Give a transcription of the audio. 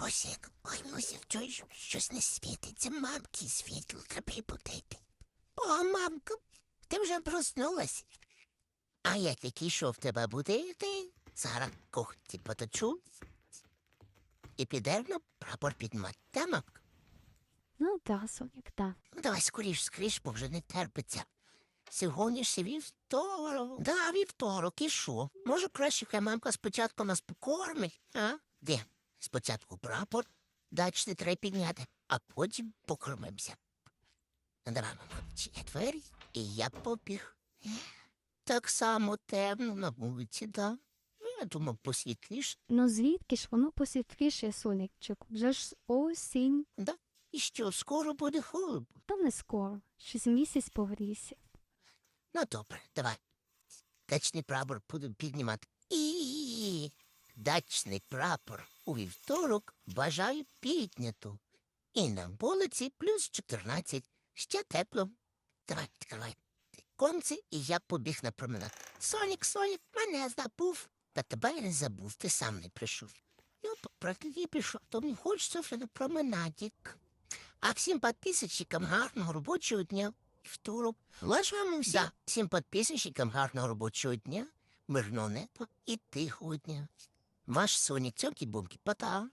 Мусик, ой, Мусик, чуєш, щось не світиться, мамки світло, треба. О, мамка, ти вже проснулась. А я тільки йшов тебе будити, зараз кухті поточу. І підерну прапор підмать. Тамок. Ну да, Сонік, да. Ну, давай скоріш, скоріш, бо вже не терпиться. Сьогодні ж вівторок. Да, вівторок, і що? Може, краще хай мамка спочатку нас покормить, а? Де? Спочатку прапор, дачне треба підняти, а потім покормимося. Відчиняй двері, і я побіг. Так само темно на вулиці, да. Ну, Я думав, посвітліше, Ну звідки ж воно посвітліше, Сонікчик? Вже ж осінь. да. І що, скоро буде холодно. Та не скоро. Щось місяць погрівся. Ну, добре, давай. Дачний прапор будемо піднімати. І дачний прапор у вівторок бажаю підняту. І на вулиці плюс 14. Ще тепло. Давай, відкривай конці, і я побіг на променад. Сонік, Сонік, мене забув. Та тебе я не забув, ти сам не прийшов. Я про тоді пішов, то мені хочеться вже на променадік. А всім підписчикам гарного робочого дня. Второк. Вам всім. Да. Всім підписчикам гарного робочого дня, мирного неба і тихого дня. Ваш соник Цьомкі Бумкі Пота.